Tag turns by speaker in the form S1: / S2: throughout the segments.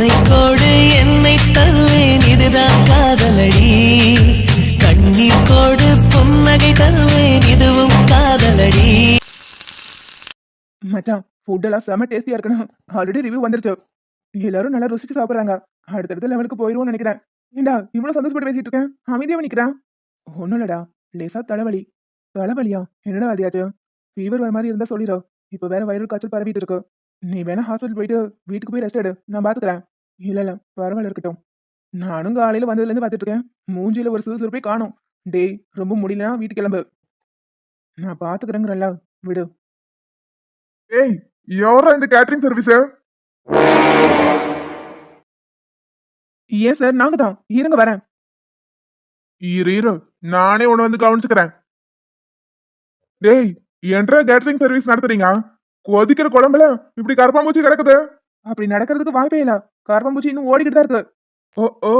S1: உன்னை கோடு என்னை தருவேன் இதுதான் காதலடி. கண்ணீர் கோடு புன்னகை தருவேன் இதுவும் காதலடி.
S2: மச்சான் ஃபுட் எல்லாம் செம டேஸ்டியா இருக்கணும். ஆல்ரெடி ரிவ்யூ வந்துருச்சு. எல்லாரும் நல்லா ருசிச்சு சாப்பிடுறாங்க. அடுத்தடுத்த லெவலுக்கு போயிருவோம்னு நினைக்கிறேன். ஏண்டா இவ்வளவு சந்தோஷப்பட்டு பேசிட்டு இருக்கேன்? அமைதியா நிக்கிறேன் ஒண்ணும் இல்லடா லேசா தலைவலி. தலைவலியா? என்னடா அதியாச்சு ஃபீவர் வர மாதிரி இருந்தா சொல்லிடும் இப்ப வேற வைரல் காய்ச்சல் பரவிட்டு இருக்கு. நீ வேணா ஹாஸ்பிட்டல் போயிட்டு வீட்டுக்கு போய் ரெஸ்ட் எடு. நான் பாத்துக்கிறேன். இல்ல இல்ல பரவாயில்ல இருக்கட்டும். நானும் காலையில வந்ததுல இருந்து பாத்துட்டு இருக்கேன். மூஞ்சியில ஒரு சுறுசுறுப்பே காணும். டேய் ரொம்ப முடியலனா வீட்டுக்கு கிளம்பு. நான் பாத்துக்கிறேங்கிறல்ல விடு.
S3: ஏய் எவரா இந்த கேட்டரிங் சர்வீஸ்
S2: ஏன் சார் நாங்க தான் இருங்க வரேன்.
S3: இரு இரு. நானே உன்னை வந்து கவனிச்சுக்கிறேன். டேய் என்ற கேட்டரிங் சர்வீஸ் நடத்துறீங்க? கொதிக்கிற குழம்புல இப்படி கரப்பாம்பூச்சி கிடக்குது?
S2: அப்படி நடக்கிறதுக்கு வாய்ப்பே இல்ல. கரப்பாம்பூச்சி இன்னும் ஓடிக்கிட்டு தான் இருக்கு.
S3: ஓ ஓ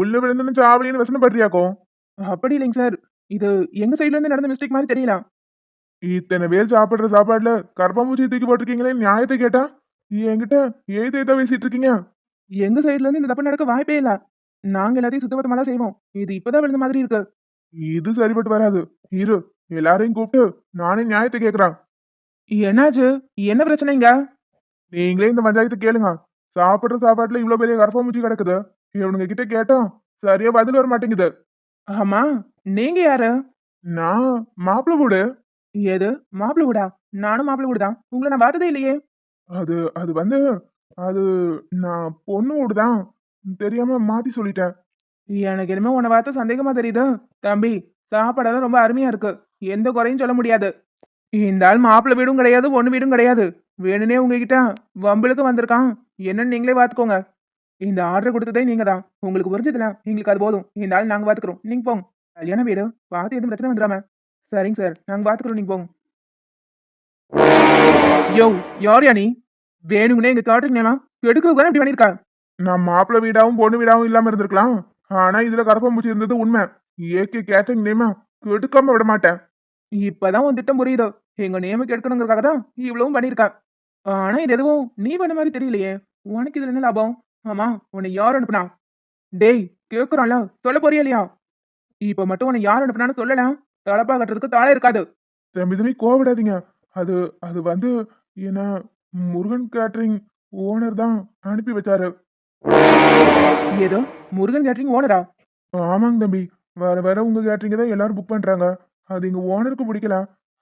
S3: உள்ள விழுந்து சாவலின்னு வசன பண்றியாக்கும்
S2: அப்படி இல்லைங்க சார். இது எங்க சைடுல இருந்து நடந்த மிஸ்டேக் மாதிரி தெரியல.
S3: இத்தனை பேர் சாப்பிடுற சாப்பாடுல கரப்பாம்பூச்சி தூக்கி போட்டிருக்கீங்களே நியாயத்தை கேட்டா? என்கிட்ட ஏது ஏதா பேசிட்டு இருக்கீங்க.
S2: எங்க சைடுல இருந்து இந்த தப்பு நடக்க வாய்ப்பே இல்ல. நாங்க எல்லாத்தையும் சுத்தபத்தமா தான் செய்வோம். இது இப்பதான் விழுந்த மாதிரி இருக்கு.
S3: இது சரிப்பட்டு வராது. இரு எல்லாரையும் கூப்பிட்டு நானே நியாயத்தை கேக்குறேன்.
S2: என்னாச்சு? என்ன பிரச்சனைங்க?
S3: நீங்களே இந்த பஞ்சாயத்து கேளுங்க. சாப்பிடுற சாப்பாட்டுல இவ்வளவு பெரிய கரப்பாம்பூச்சி கிடக்குது. இவனுங்க கிட்ட கேட்டா சரியா பதில் வர மாட்டேங்குது.
S2: ஆமா. நீங்க யாரு?
S3: நான் மாப்பிள்ள வீடு.
S2: எது? மாப்பிள்ள வீடா? நானும் மாப்பிள்ள வீடு தான். உங்களை நான் பார்த்ததே இல்லையே.
S3: அது அது வந்து அது நான் பொண்ணு வீடு தான். தெரியாம மாத்தி சொல்லிட்டேன்.
S2: எனக்கு என்னமோ உன்னை பார்த்து சந்தேகமா தெரியுது. தம்பி சாப்பாடெல்லாம் ரொம்ப அருமையா இருக்கு. எந்த குறையும் சொல்ல முடியாது. இந்த ஆள் மாப்பிள்ளை வீடும் கிடையாது ஒன்று வீடும் கிடையாது. வேணுனே உங்ககிட்ட வம்பளுக்கு வந்திருக்கான். என்னன்னு நீங்களே பார்த்துக்கோங்க. இந்த ஆர்டர் கொடுத்ததே நீங்க தான் உங்களுக்கு புரிஞ்சதுல? எங்களுக்கு அது போதும். இந்த ஆள் நாங்கள் பார்த்துக்குறோம். நீங்க போங்க. கல்யாண வீடு பார்த்து எதுவும் பிரச்சனை வந்துடாம. சரிங்க சார். நாங்கள் பார்த்துக்குறோம். நீங்க போங்க. யோ யார் யா நீ? வேணுங்கனே எங்க காட்டுறீங்களா எடுக்கிறதுக்கு இப்படி பண்ணிருக்கா
S3: நான் மாப்பிள்ள வீடாவும் பொண்ணு வீடாவும் இல்லாம இருந்திருக்கலாம். ஆனா இதுல கரப்பாம்பூச்சி இருந்தது உண்மை. ஏகே கேட்டரிங் நேமா கெடுக்காம விட மாட்டேன்.
S2: இப்பதான் உன் திட்டம் புரியுதோ? எங்க நேமுக்கு எடுக்கணுங்கிறதுக்காக தான் இவ்வளவும் பண்ணிருக்கா ஆனா இது எதுவும் நீ பண்ண மாதிரி தெரியலையே. உனக்கு இதுல என்ன லாபம்? ஆமா உன்னை யார் அனுப்புனா? டேய் கேக்குறான்ல. சொல்ல போறியா இல்லையா? இப்ப மட்டும் உன்னை யார் அனுப்புனான்னு சொல்லல. தலப்பா கட்டுறதுக்கு தாழ இருக்காது.
S3: தம்பி தம்பி கோவிடாதீங்க அது அது வந்து என்ன முருகன் கேட்டரிங் ஓனர் தான் அனுப்பி வச்சாரு.
S2: ஏதோ? முருகன் கேட்டரிங் ஓனரா?
S3: ஆமாங்க தம்பி. வேற வேற உங்க கேட்டரிங்க தான் எல்லாரும் புக் பண்றாங்க. அது எங்க ஓனருக்கு பிடிக்கல.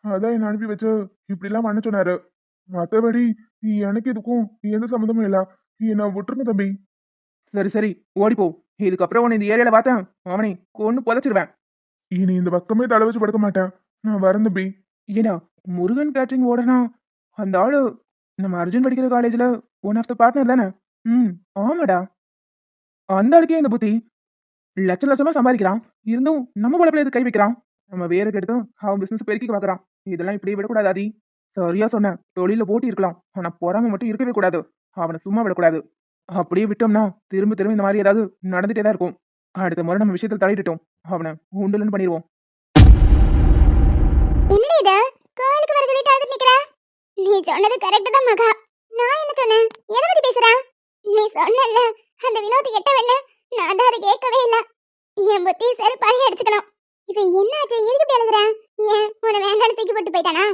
S3: அதான் என்ன அனுப்பி வச்சு இப்படிலாம் பண்ண சொன்னாரு. மத்தபடி எனக்கு இதுக்கும் எந்த சம்மந்தமும் இல்ல. என்ன விட்டுருங்க தம்பி.
S2: சரி சரி ஓடிப்போ இதுக்கப்புறம் உன்னை இந்த ஏரியால பார்த்தேன். அவனை கொன்னு புதைச்சிருவேன்.
S3: இனி இந்த பக்கமே தலை வச்சு படுக்க மாட்டேன். நான் வரேன் தம்பி.
S2: ஏடா முருகன் கேட்டரிங் ஓடனா அந்த ஆளு நம்ம அர்ஜுன் படிக்கிற காலேஜ்ல ஒன் ஆஃப் த பார்ட்னர் தானே? ம் ஆமாடா. அந்த ஆளுக்கே இந்த புத்தி. லட்ச லட்சமா சம்பாதிக்கிறான். இருந்தும் நம்ம பொழப்புல இது கை வைக்கிறான்? நம்ம வேறு கெடுத்தும் அவன் பிஸ்னஸ் பெருக்கிக்க பார்க்குறான் இதெல்லாம் இப்படியே விடக்கூடாது ஆதி. சரியா சொன்னேன் தொழில போட்டி இருக்கலாம். ஆனா பொறாம மட்டும் இருக்கவே கூடாது. அவனை சும்மா விடக்கூடாது. அப்படியே விட்டோம்னா திரும்ப திரும்ப இந்த மாதிரி ஏதாவது நடந்துட்டே தான் இருக்கும். அடுத்த முறை நம்ம விஷயத்தில் தலையிட்டோம் அவனை உண்டுலன்னு பண்ணிடுவோம்.
S4: கோயிலுக்கு வர சொல்லிட்டு அழுது நிக்கிற? நீ சொன்னது கரெக்ட் தான் மகா. நான் என்ன சொன்னேன்? எதை பத்தி பேசுற? நீ சொன்னல அந்த வினோத் எட்ட வெண்ண நான் தான் அதை கேட்கவே இல்லை. என் புத்தி செருப்பாடி அடிச்சுக்கணும். இது என்னாச்சு? எதுக்கு இப்படி எழுதுற ஏன் உன வேண்டாம் தூக்கி போட்டு போயிட்டானா?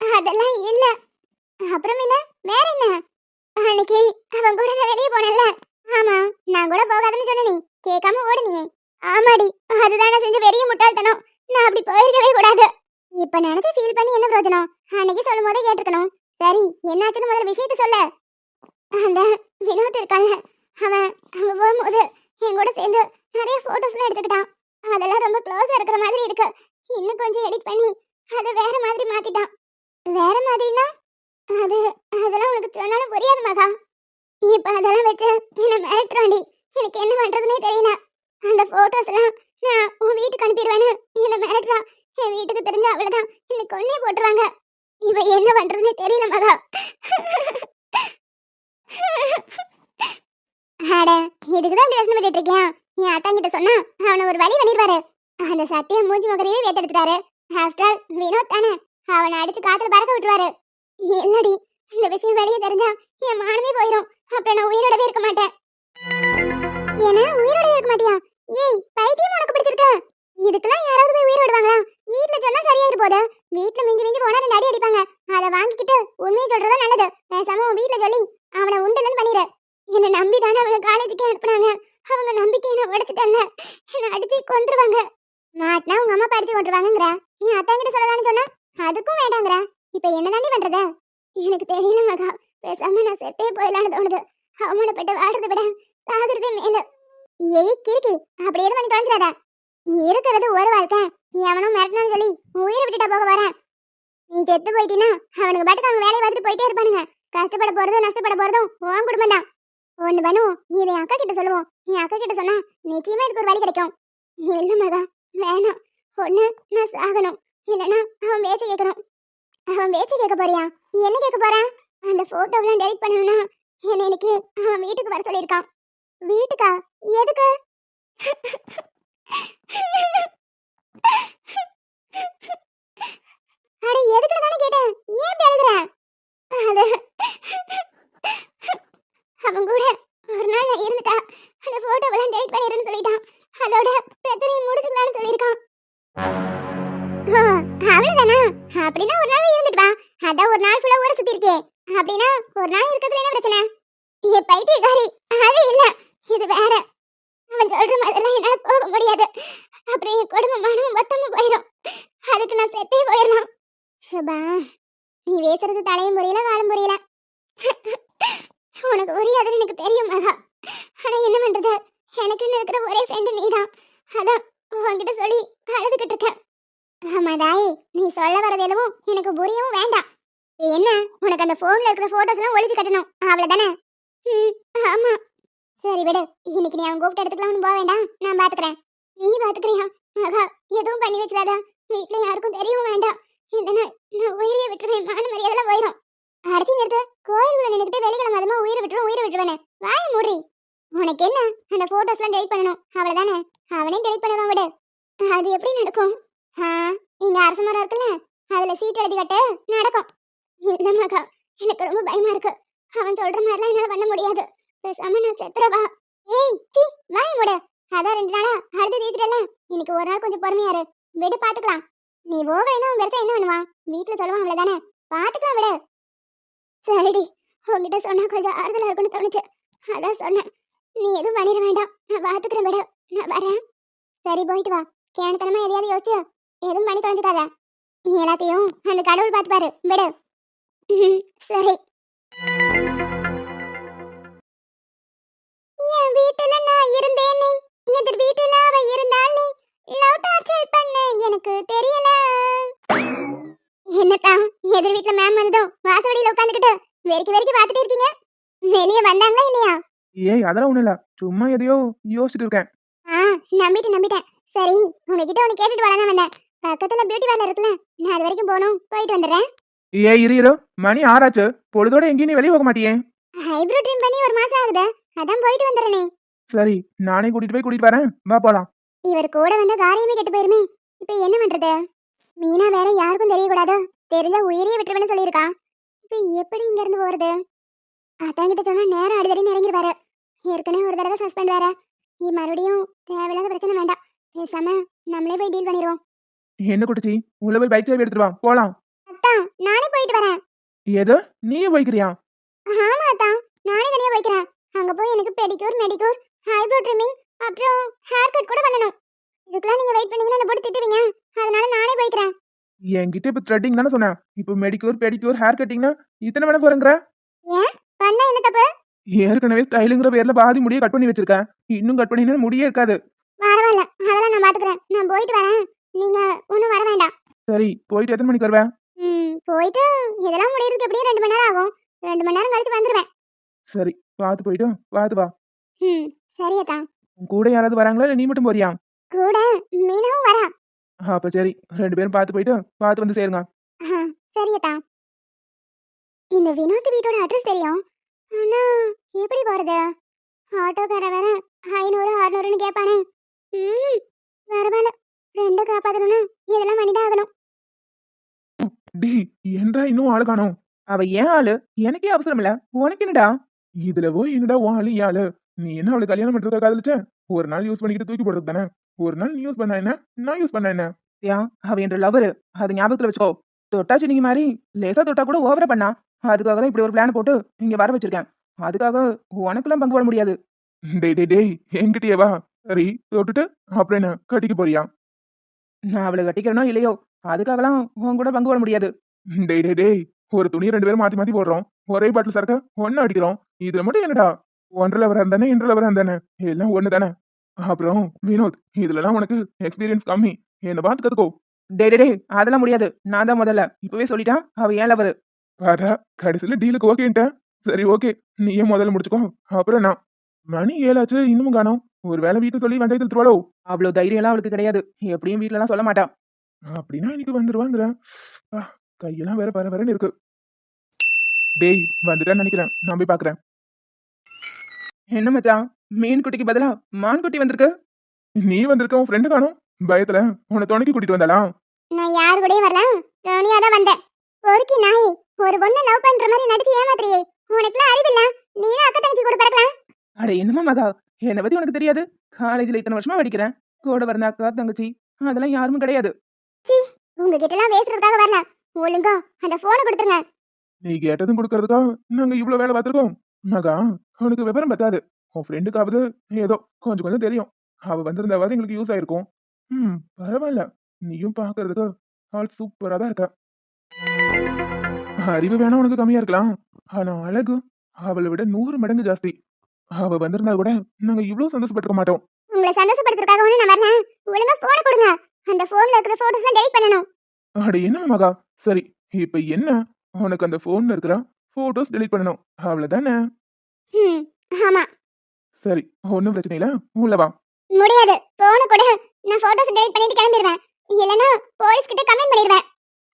S4: அதெல்லாம் இல்ல. அப்புறம் என்ன? வேற என்ன? அன்னைக்கு அவன் கூட நான் வெளியே போனேன்ல. ஆமா நான் கூட போகாதன்னு சொன்ன நீ. கேட்காம ஓடுனியே. ஆமாடி அதுதான் நான் செஞ்ச பெரிய முட்டாள்தனம். நான் அப்படி போயிருக்கவே கூடாது. இப்ப நினைச்சு ஃபீல் பண்ணி என்ன பிரயோஜனம்? அன்னைக்கு சொல்லும் போதே கேட்டிருக்கணும். சரி என்னாச்சுன்னு முதல்ல விஷயத்த சொல்ல. அந்த வினோத் இருக்காங்க அவன் அங்க போகும்போது என் கூட சேர்ந்து நிறைய போட்டோஸ்லாம் எடுத்துக்கிட்டான். அதெல்லாம் ரொம்ப க்ளோஸா இருக்கிற மாதிரி இருக்கு. இன்னும் கொஞ்சம் எடிட் பண்ணி அதை வேற மாதிரி மாத்திட்டான். வேற மாதிரினா அது அதெல்லாம் உனக்கு சொன்னாலும் புரியாது மகா இப்ப அதெல்லாம் வச்சு என்ன மிரட்டுறாண்டி. எனக்கு என்ன பண்றதுனே தெரியல. அந்த போட்டோஸ் எல்லாம் நான் உன் வீட்டுக்கு அனுப்பிடுவேன்னு என்ன மிரட்டுறான் என் வீட்டுக்கு தெரிஞ்ச அவ்வளவுதான். என்ன கொன்னே போட்டுருவாங்க. இவ என்ன பண்றதுன்னு தெரியல மகா அட இதுக்குதான் பேசணும் யோசனை பண்ணிட்டு என் அத்தாங்கிட்ட சொன்னா அவனை ஒரு வழி பண்ணிடுவாரு அந்த சத்தியம் மூஞ்சி முகரையே வேத்தெடுத்துட்டாரு வினோத் தானே. அவனை அடிச்சு காத்துல பறக்க விட்டுருவாரு. இல்லடி இந்த விஷயம் வெளியே தெரிஞ்சா என் மானமே போயிடும் அப்புறம் நான் உயிரோடவே இருக்க மாட்டேன். ஏன்னா உயிரோடவே இருக்க மாட்டியா? ஏய் பைத்தியம் உனக்கு பிடிச்சிருக்க? இதுக்கெல்லாம் யாராவது போய் உயிரோடுவாங்களா வீட்ல சொன்னா சரியாயிரு போத. வீட்டுல மிஞ்சி மிஞ்சி போனா ரெண்டு அடி அடிப்பாங்க. அதை வாங்கிக்கிட்டு உண்மையை சொல்றது நல்லது. பேசாம உன் வீட்ல சொல்லி அவனை உண்டலன்னு பண்ணிடு என்ன நம்பி தானே அவங்க காலேஜுக்கே அனுப்புனாங்க. அவங்க நம்பிக்கையை நான் உடைச்சிட்டாங்க என்னை அடிச்சு கொண்டுருவாங்க மாட்டினா உங்க அம்மா படிச்சு கொண்டுருவாங்கங்கிற என் அத்தாங்கிட்ட சொல்லலாம்னு சொன்னா அதுக்கும் வேண்டாங்கிற. இப்ப என்ன தாண்டி பண்றது? எனக்கு தெரியல மகா. பேசாம நான் செத்தே போயிடலான்னு தோணுது. அவமானப்பட்டு வாழ்றத விட சாகுறதே மேல. ஏய் கிறுக்கி. அப்படி எதுவும் பண்ணி தொலைஞ்சிடாத. இருக்கிறது ஒரு வாழ்க்கை. நீ அவனும் மிரட்டணும்னு சொல்லி உயிரை விட்டுட்டா போக வரேன் நீ செத்து போயிட்டீன்னா அவனுக்கு பாட்டுக்கு அவங்க வேலையை பார்த்துட்டு போயிட்டே இருப்பானுங்க. கஷ்டப்பட போறதும் நஷ்டப்பட போறதும் உன் குடும்பம் தான் ஒண்ணு பண்ணுவோம். இதை என் அக்கா கிட்ட சொல்லுவோம். என் அக்கா கிட்ட சொன்னா நிச்சயமா இதுக்கு ஒரு வழி கிடைக்கும். இல்ல மகா வேணாம். ஒண்ணு நான் சாகணும். இல்லைன்னா அவன் பேச்ச கேட்கணும். அவன் பேச்ச கேட்க போறியா? என்ன கேட்க போறான் அந்த போட்டோவெல்லாம் டெலிட் பண்ணணும்னா என்ன எனக்கு அவன் வீட்டுக்கு வர சொல்லியிருக்கான். வீட்டுக்கா? எதுக்கு? அட எதுக்கு தானே கேட்டேன். ஏன் இப்படி அது அவன் கூட ஒரு நாள் நான் இருந்துட்டா. அந்த போட்டோவெல்லாம் டேட் பண்ணிடுன்னு சொல்லிட்டான். அதோட பிரச்சனையை முடிச்சுக்கலாம்னு சொல்லியிருக்கான். ஓ அவ்வளோதானா அப்படின்னா ஒரு நாள் இருந்துட்டு வா. அதான் ஒரு நாள் ஃபுல்லா ஊரை சுத்தி இருக்கே. அப்படின்னா ஒரு நாள் இருக்கிறதுல என்ன பிரச்சனை? ஏ பைத்தியக்காரி அது இல்ல. இது வேற. அவன் சொல்ற மாதிரிலாம் என்னால் போக முடியாது. அப்புறம் என் குடும்பம் மனம் போயிடும் அதுக்கு நான் செத்தே போயிடலாம். சுபா நீ பேசுறது தலையும் புரியல காலம் புரியல. உனக்கு புரியாதுன்னு எனக்கு தெரியும் மகா. ஆனா என்ன பண்றது? எனக்குன்னு இருக்கிற ஒரே ஃப்ரெண்டு நீ தான் அதான் உங்ககிட்ட சொல்லி அழுதுகிட்டு இருக்கேன். ஆமா தாய் நீ சொல்ல வரது எதுவும் எனக்கு புரியவும் வேண்டாம். என்ன? உனக்கு அந்த போன்ல இருக்கிற போட்டோஸ் ஒழிச்சு கட்டணும். அவ்வளவுதானே? ம், ஆமா. சரி விடு இன்னைக்கு நீ அவன் கூப்பிட்டு இடத்துக்குலாம் போக வேண்டாம். நான் பாத்துக்கிறேன். நீ பாத்துக்கிறியா? ஆகா எதுவும் பண்ணி வச்சிடாத. வீட்ல யாருக்கும் தெரியவும் வேண்டாம். இல்லைன்னா நான் உயிரியை விட்டுருவேன். மான மரியாதைலாம் போயிடும் அடிச்சு நிறுத்து. கோயிலுக்குள்ள நின்றுக்கிட்டு வெளிக்கிழமை அதுமா உயிரை விட்டுருவேன் உயிரை விட்டுருவேன் வாய மூடி உனக்கு என்ன? அந்த போட்டோஸ்லாம் டெலிட் பண்ணணும். அவ்வளவுதானே? அவனே டெலிட் பண்ணுவான் விடு. அது எப்படி நடக்கும்? ஆ இங்கே அரச மரம் இருக்குல்ல? அதுல சீட் எழுதி கட்டு நடக்கும். இல்லைம்மாக்கா எனக்கு ரொம்ப பயமா இருக்கு. அவன் சொல்ற மாதிரிலாம் என்னால பண்ண முடியாது. பேசாம நான் செத்துறவா ஏய் சி வாய மூடு அதான் ரெண்டு நாளா அடுத்து தீத்துட்டல இன்னைக்கு ஒரு நாள் கொஞ்சம் பொறுமையாரு விடு பாத்துக்கலாம். நீ போகலைன்னா உங்க என்ன பண்ணுவான்? வீட்டுல சொல்லுவான் அவ்வளவுதானே? பார்த்துக்கலாம் விடு. சரிடி. உங்ககிட்ட சொன்னா கொஞ்சம் ஆறுதலாக இருக்குன்னு தோணுச்சு. அதான் சொன்னேன். நீ எதுவும் பண்ணிட வேண்டாம். நான் பாத்துக்கிறேன் விடு. நான் வரேன். சரி போயிட்டு வா. கேனத்தனமா எதையாவது யோசிச்சு எதுவும் பண்ணி தொலைஞ்சுக்காத. நீ எல்லாத்தையும் அந்த கடவுள் பார்த்துப்பாரு விடு. ம், சரி. என் வீட்டுல நான் இருந்தேனே எதிர் வீட்டுல அவ இருந்தாளே லவ் டார்ச்சர் பண்ண. எனக்கு தெரியல. என்னத்தான் எதிர் வீட்டுல மேம் வந்ததும் வாசவடியில உட்காந்துக்கிட்டு வெறிக்கி வெறிக்கி பார்த்துட்டு இருக்கீங்க. வெளியே வந்தாங்களா இல்லையா?
S2: ஏய் அதெல்லாம் ஒண்ணும் இல்ல. சும்மா எதையோ யோசிச்சுட்டு இருக்கேன்.
S4: ஆ நம்பிட்டேன் நம்பிட்டேன். சரி உங்ககிட்ட ஒன்று கேட்டுட்டு வரதான் வந்தேன். பக்கத்துல பியூட்டி பார்லர் இருக்குல்ல நான் அது வரைக்கும் போகணும். போயிட்டு வந்துடுறேன்.
S2: ஏய் இரு இரு. மணி ஆறாச்சு. பொழுதோட எங்கேயும் நீ வெளியே போக மாட்டியே.
S4: ஹைப்ரோ ட்ரீம் பண்ணி ஒரு மாசம் ஆகுது. அதான் போயிட்டு வந்துடுறேனே.
S2: சரி நானே கூட்டிட்டு போய் கூட்டிட்டு வரேன். வா போலாம்.
S4: இவர் கூட வந்த காரியமே கெட்டு போயிருமே. இப்போ என்ன பண்றது? மீனா வேற யாருக்கும் தெரியக்கூடாது? தெரிஞ்ச உயிரையே விட்டுருவேன்னு சொல்லியிருக்கா. இப்போ எப்படி இங்க இருந்து போறது? அதான் கிட்ட சொன்னா நேரம் அடிதடி இறங்கிருவாரு. ஏற்கனவே ஒரு தடவை சஸ்பெண்ட் வேற. நீ மறுபடியும் தேவையில்லாத பிரச்சனை வேண்டாம். பேசாம நம்மளே போய் டீல் பண்ணிடுவோம்
S2: என்ன குட்டிச்சி? உள்ள போய் பைக் சாவி எடுத்துட்டு வா. போலாம்.
S4: அத்தான் நானே போயிட்டு வரேன்.
S2: எது? நீயும் போய்க்கிறியா?
S4: ஆமா அத்தான் நானே தனியா போய்க்கிறேன். அங்க போய் எனக்கு பெடிக்யூர் மெடிக்யூர் ஐப்ரோ ட்ரிம்மிங் அப்புறம் ஹேர் கட் கூட பண்ணணும். இதுக்கெல்லாம் நீங்க வெயிட் பண்ணீங்கன்னா என்ன போட்டு திட்டுவீங்க. அதனால நானே போய்க்கிறேன்.
S2: என்கிட்ட இப்ப த்ரெட்டிங் தானே சொன்னேன். இப்போ மெடிக்யூர் பெடிக்யூர் ஹேர் கட்டிங்னா இத்தனை வேணா போறேங்கிற?
S4: ஏன்? பண்ணா என்ன தப்பு?
S2: ஏற்கனவே ஸ்டைலுங்கிற பேர்ல பாதி முடிய கட் பண்ணி வச்சிருக்கேன். இன்னும் கட் பண்ணினா முடியே இருக்காது.
S4: பரவாயில்ல அதெல்லாம் நான் பாத்துக்கிறேன். நான் போயிட்டு வரேன். நீங்க ஒன்றும் வர வேண்டாம்.
S2: சரி போயிட்டு எத்தனை மணிக்கு வருவேன்
S4: ம் போயிட்டு இதெல்லாம் முடியறதுக்கு எப்படியும் ரெண்டு மணி நேரம் ஆகும். ரெண்டு மணி நேரம் கழிச்சு வந்துடுவேன்
S2: சரி பார்த்து போயிட்டு பார்த்து வா.
S4: ம் சரியத்தா
S2: உன் கூட யாராவது வராங்களா? இல்ல நீ மட்டும் போறியா?
S4: கூட மீனவும் வரா
S2: அப்ப சரி ரெண்டு பேரும் பார்த்து போயிட்டு பார்த்து வந்து சேருங்க.
S4: ஆ சரியத்தா இந்த வினோத் வீட்டோட அட்ரஸ் தெரியும். ஆனா எப்படி போறது? ஆட்டோக்கார வேற ஐநூறு அறுநூறுன்னு கேட்பானே ம் பரவாயில்ல. ரெண்டு காப்பாத்தணும்னா இதெல்லாம் பண்ணிதான் ஆகணும்
S2: டி என்றா இன்னும் ஆளு காணோம்? அவ ஏன் ஆளு? எனக்கே அவசரம் இல்ல உனக்கு என்னடா? இதுல போய் என்னடா உன் ஆளு ஏன் ஆளு? நீ என்ன அவளை கல்யாணம் பண்றத காதலிச்ச? ஒரு நாள் யூஸ் பண்ணிக்கிட்டு தூக்கி போடுறது தானே? ஒரு நாள் நீ யூஸ் பண்ண என்ன? நான் யூஸ் பண்ண என்ன? ஏன் அவ என்ற லவர் அது ஞாபகத்துல வச்சுக்கோ. தொட்டா சினிங்கி மாதிரி லேசா தொட்டா கூட ஓவரா பண்ணா.
S5: அதுக்காக தான் இப்படி ஒரு பிளான் போட்டு இங்க வர வச்சிருக்கேன். அதுக்காக உனக்கெல்லாம் பங்கு போட முடியாது.
S2: டேய் டேய் டேய் என்கிட்டயே வா. சரி தொட்டுட்டு அப்புறம் என்ன கட்டிக்க போறியா?
S5: நான் அவளை கட்டிக்கிறனோ இல்லையோ அதுக்காகலாம் உன் கூட பங்கு போட முடியாது.
S2: டேய் டேய் டேய் ஒரு துணியை ரெண்டு பேரும் மாத்தி மாத்தி போடுறோம். ஒரே பாட்டில் சரக்க ஒன்னு அடிக்கிறோம். இதுல மட்டும் என்னடா? ஒன்றரை லவர் இருந்தானே இன்ற லவர் இருந்தானே? எல்லாம் ஒன்று தானே அப்புறம் வினோத் இதுலலாம் உனக்கு எக்ஸ்பீரியன்ஸ் கம்மி. என்ன பார்த்து கத்துக்கோ.
S5: டே டே டேய் அதெல்லாம் முடியாது. நான் தான் முதல்ல. இப்பவே சொல்லிட்டான் அவ ஏன் லவர்
S2: பாரா கடைசியில டீலுக்கு ஓகேன்ட்ட சரி ஓகே நீயே முதல்ல முடிச்சுக்கோ. அப்புறம் நான். மணி ஏழாச்சு இன்னமும் காணோம். ஒரு வேலை வீட்டு சொல்லி வெங்காயத்தில் திருவாளோ
S5: அவ்வளவு தைரியம்லாம் அவளுக்கு கிடையாது. எப்படியும் வீட்லலாம் சொல்ல மாட்டா.
S2: அப்படின்னா இன்னைக்கு வந்துருவாங்கிற ஆ, கையெல்லாம் வேற பர வரன்னு இருக்கு. டேய் வந்துட்டான்னு நினைக்கிறேன். நான் போய் பாக்குறேன்.
S5: என்ன மச்சான்? மீன் குட்டிக்கு பதிலா மான் குட்டி வந்திருக்கு?
S2: நீ வந்திருக்க உன் ஃப்ரெண்டு காணும். பயத்துல உன்னை துணைக்கு கூட்டிட்டு வந்தாளா?
S4: நான் யார் கூடயும் வரலாம் தோனியா தான் வந்தேன். பொறுக்கி நாய் ஒரு பொண்ணை லவ் பண்ற மாதிரி நடிச்சு ஏமாத்துறியே. உனக்குலாம் அறிவில்ல? நீயும் அக்கா தங்கச்சி கூட பிறக்கலாம்.
S5: அட என்னமா மகா? என்னை பத்தி உனக்கு தெரியாது? காலேஜ்ல இத்தனை வருஷமா படிக்கிறேன். கூட பிறந்த அக்கா தங்கச்சி அதெல்லாம் யாரும் கிடையாது.
S4: உங்ககிட்ட எல்லாம் பேசுறதுக்காக வரல. ஒழுங்கா அந்த போனை கொடுத்துருங்க.
S2: நீ கேட்டதும் கொடுக்கறதுக்கா நாங்க இவ்வளவு வேலை பார்த்திருக்கோம். மகா உனக்கு விவரம் பத்தாது. உன் ஃப்ரெண்டுக்காவது ஏதோ கொஞ்சம் கொஞ்சம் தெரியும். அவ வந்திருந்தாவது எங்களுக்கு யூஸ் ஆயிருக்கும். ம் பரவாயில்ல. நீயும் பார்க்கறதுக்கு ஆள் சூப்பரா தான் இருக்க. அறிவு வேணா உனக்கு கம்மியா இருக்கலாம். ஆனா அழகு அவளை விட நூறு மடங்கு ஜாஸ்தி. அவ வந்திருந்தா கூட நாங்க இவ்வளவு சந்தோஷப்பட்டிருக்க மாட்டோம்.
S4: உங்களை சந்தோஷப்படுத்துறதுக்காக ஒண்ணு நான் வரல. ஒழுங்கா போனை கொடுங்க. அந்த போன்ல இருக்கிற போட்டோஸ்லாம் டெலிட் பண்ணணும்.
S2: அட என்ன மகா? சரி இப்ப என்ன? உனக்கு அந்த போன்ல இருக்கிற போட்டோஸ் டெலீட் பண்ணணும். அவ்வளவுதானே?
S4: ஆமா.
S2: சரி ஒன்றும் பிரச்சனை இல்ல. உள்ள வா.
S4: முடியாது. போனை கொடு. நான் போட்டோஸ் டெலிட் பண்ணிட்டு கிளம்பிடுவேன் இல்லனா போலீஸ் கிட்ட கமெண்ட் பண்ணிடுவேன்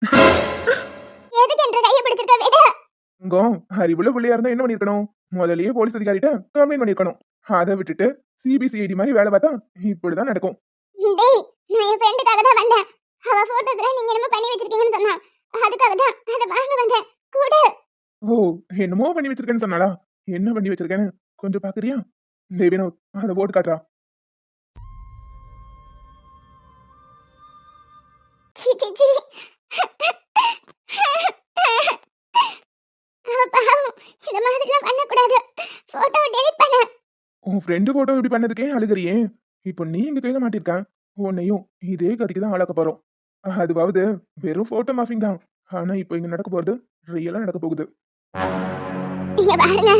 S4: எதுக்கு என்ற கையை பிடிச்சிருக்க
S2: உங்க அறிவுள்ள பிள்ளையா இருந்தா என்ன பண்ணிருக்கணும்? முதல்லயே போலீஸ் அதிகாரிட்ட கம்ப்ளைண்ட் பண்ணிருக்கணும். அதை விட்டுட்டு சிபிசிஐடி மாதிரி வேலை பார்த்தா இப்படிதான் நடக்கும்.
S4: டேய் நான் என் ஃப்ரெண்டுக்காக தான் வந்தேன். அவ போட்டோஸ்ல நீங்க என்னமோ பண்ணி வச்சிருக்கீங்கன்னு சொன்னா. அதுக்காக தான் அதை வாங்க வந்தேன். கூட.
S2: ஓ என்னமோ பண்ணி வச்சிருக்கேன்னு சொன்னாளா? என்ன பண்ணி வச்சிருக்கேன்னு கொஞ்சம் பாக்குறியா? டேய் வினோத் அதை போட்டு காட்டுறா.
S4: சி சி சி அவ பாவம் மாதிரிலாம் பண்ணக்கூடாது. போட்டோவை டெலிட் பண்ண.
S2: உன் ஃப்ரெண்டு போட்டோ இப்படி பண்ணதுக்கே அழுகிறியே. இப்போ நீ எங்க கையில மாட்டிருக்க? உன்னையும் இதே கதைக்கு தான் ஆளாக்க போறோம். அதுவாவது வெறும் போட்டோ மாஃபிங் தான். ஆனா இப்போ இங்க நடக்க போறது ரியலா நடக்க போகுது.
S4: இங்க பாருங்க.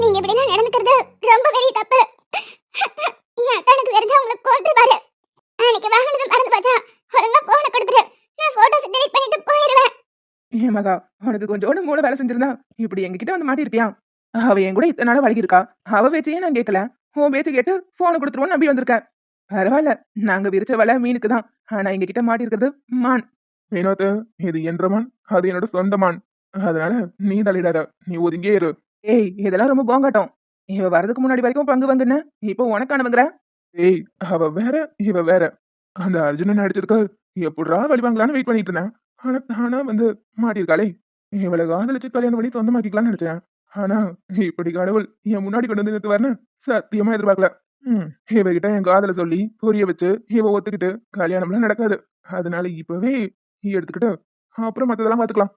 S4: நீங்க இப்படி எல்லாம் நடந்துக்கிறது ரொம்ப பெரிய தப்பு. என் அத்தானுக்கு தெரிஞ்சா உங்களை கொன்றுவாரு அன்னைக்கு வாங்கினது மறந்து போச்சா? ஒழுங்கா போன கொடுத்துரு. நான் போட்டோஸ் டெலிட் பண்ணிட்டு போயிடுவேன்
S5: ஏன் மகா உனக்கு கொஞ்சோண்டு மூளை வேலை செஞ்சிருந்தா இப்படி எங்ககிட்ட வந்து மாட்டிருப்பியா அவ என் கூட இத்தனை நாள் வழங்கி இருக்கா அவ பேச்சையே நான் கேட்கல. உன் பேச்சு கேட்டு போனை கொடுத்துருவோன்னு நம்பி வந்திருக்கேன். பரவாயில்ல நாங்க விரிச்ச வலை மீனுக்கு தான். ஆனா எங்க கிட்ட மாட்டிருக்கிறது மான்.
S2: வினோத் இது என்ற மான் அது என்னோட சொந்த மான். அதனால நீ தலையிடாத நீ ஒதுங்கியே இரு.
S5: ஏய் இதெல்லாம் ரொம்ப போங்காட்டம். இவ வரதுக்கு முன்னாடி வரைக்கும் பங்கு பங்குன்னு இப்போ உனக்கானவங்கிற?
S2: ஏய் அவ வேற இவ வேற. அந்த அர்ஜுனன் அடிச்சதுக்கு எப்படிரா வழி வாங்கலான்னு வெயிட் பண்ணிட்டு இருந்தேன். ஆனா தானா வந்து மாட்டிருக்காளே இவளை காதலிச்சு கல்யாணம் பண்ணி சொந்தமாக்கிக்கலாம்னு நினைச்சேன். ஆனா இப்படி கடவுள் என் முன்னாடி கொண்டு வந்து நிறுத்துவார்னு சத்தியமா எதிர்பார்க்கல. ம் இவகிட்ட என் காதலை சொல்லி புரிய வச்சு இவ ஒத்துக்கிட்டு கல்யாணம்லாம் நடக்காது. அதனால இப்பவே எடுத்துக்கிட்டு அப்புறம் மத்ததெல்லாம் பாத்துக்கலாம்.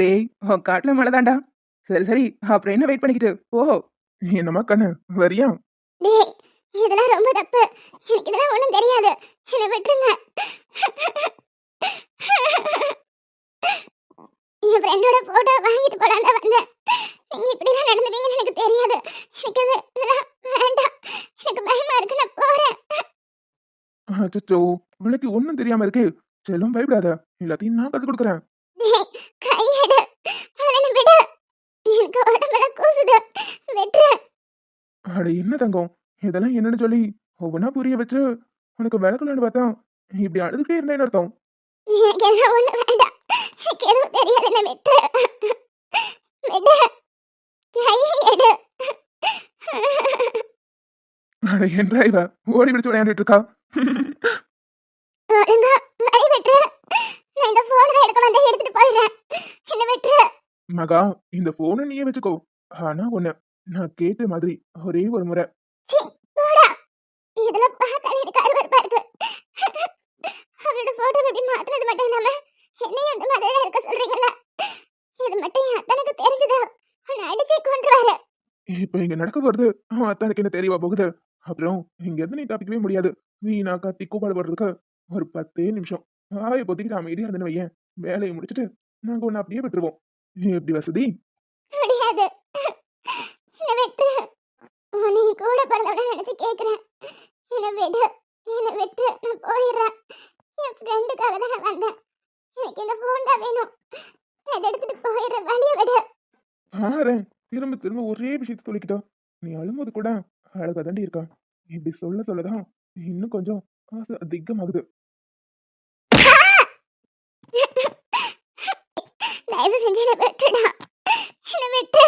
S5: டேய் உன் காட்டுல மழை தாண்டா சரி சரி அப்புறம் என்ன வெயிட் பண்ணிக்கிட்டு? ஓ
S2: என்னம்மா கண்ணு வரியா?
S4: டேய் இதெல்லாம் ரொம்ப தப்பு. எனக்கு இதெல்லாம் ஒண்ணும் தெரியாது. என்னை விட்டுருங்க. என் ஃப்ரெண்டோட போட்டோ வாங்கிட்டு போலாம் தான் வந்தேன். நீங்க இப்படிலாம் நடந்துப்பீங்கன்னு எனக்கு தெரியாது. எனக்கு இதெல்லாம் வேண்டாம். எனக்கு பயமா இருக்கு. நான் போறேன்.
S2: அச்சோ உனக்கு ஒண்ணும் தெரியாம இருக்கு. செல்லும் பயப்படாத. எல்லாத்தையும் நான் கத்து கொடுக்குறேன்.
S4: கையெடு. என்ன விடு. எனக்கு உடம்பெல்லாம் கூசுது. வெட்டுரு
S2: அட என்ன தங்கம்? இதெல்லாம் என்னன்னு சொல்லி ஒவ்வொன்றா புரிய வச்சு உனக்கு விளக்கலான்னு பார்த்தா இப்படி அழுதுகிட்டே இருந்தேன்னு அர்த்தம்.
S4: எனக்கு ஒண்ணு வேண்டாம். எனக்கு எதுவும் தெரியாது என்ன
S2: அட என்றா இவ? ஓடி பிடிச்சு விளையாண்டுட்டு இருக்கா
S4: ஒழுங்கா வழி விட்டுரு. நான் இந்த போனை தான் எடுக்க வந்தேன் எடுத்துட்டு போயிடுறேன். என்ன விட்டுரு.
S2: மகா இந்த போனை நீயே வச்சுக்கோ. ஆனா ஒண்ணு நான் கேட்ட மாதிரி ஒரே ஒரு முறை.
S4: சீ போடா. இதெல்லாம் பார்த்தாலே எனக்கு அருவருப்பா இருக்கு அவரோட போட்டோ இப்படி மாத்துனது மட்டும் இல்லாம என்னையும் அந்த மாதிரி இருக்க சொல்றீங்கல்ல? இது மட்டும் என் அத்தனுக்கு தெரிஞ்சது.
S2: இப்ப இங்க நடக்க போறது அத்தானுக்கு என்ன தெரியவா போகுது? அப்புறம் இங்க இருந்து நீ தப்பிக்கவே முடியாது. வீணா கத்தி கூப்பாடு போடுறதுக்கு ஒரு பத்தே நிமிஷம். ஆய பொத்திக்கிட்டு அமைதியா இருந்தேன்னு வையேன். வேலையை முடிச்சுட்டு நாங்க உன்னை அப்படியே விட்டுருவோம். எப்படி வசதி?
S4: முடியாது. நீ கூட பிறந்தவன நினைச்சு கேக்குறேன். என்னை விடு. என்னை விட்டு நான் போயிடுறேன். என் ஃப்ரெண்டுக்காக தான் வந்தேன். எனக்கு இந்த ஃபோன் தான் வேணும். இதை எடுத்துட்டு போயிடுறேன். வழியை விடு.
S2: பாரேன் திரும்ப திரும்ப ஒரே விஷயத்த சொல்லிக்கிட்டா. நீ அழும்போது கூட அழகா தாண்டி இருக்கா? இப்படி சொல்ல சொல்லதான் இன்னும் கொஞ்சம் ஆசை அதிகமாகுது.
S4: தயவு செஞ்சு என்னை விட்டுடா. என்னை விட்டு.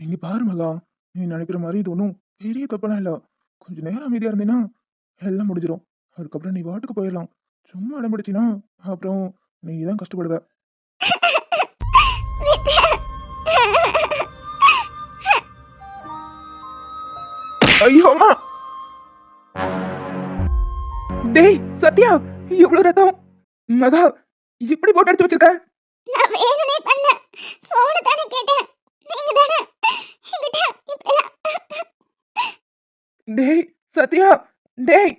S2: இங்க பாரு மகா. நீ நினைக்கிற மாதிரி இது ஒன்றும் பெரிய தப்பெல்லாம் இல்ல. கொஞ்ச நேரம் அமைதியா இருந்தீன்னா எல்லாம் முடிஞ்சிடும் அதுக்கப்புறம் நீ வாட்டுக்கு போயிடலாம். சும்மா அடம் பிடிச்சினா அப்புறம் நீ தான் கஷ்டப்படுவ.
S4: விட்டு
S2: ஐயோ அம்மா டேய் சத்யா இவ்வளவு ரத்தம். மகா இப்படி போட்டு அடிச்சு வச்சிருக்க?
S4: நான் வேணும்னே பண்ண ஃபோனை தானே கேட்டேன். நீங்க தானே என்கிட்ட இப்படிலாம்
S2: டேய் சத்யா டேய்.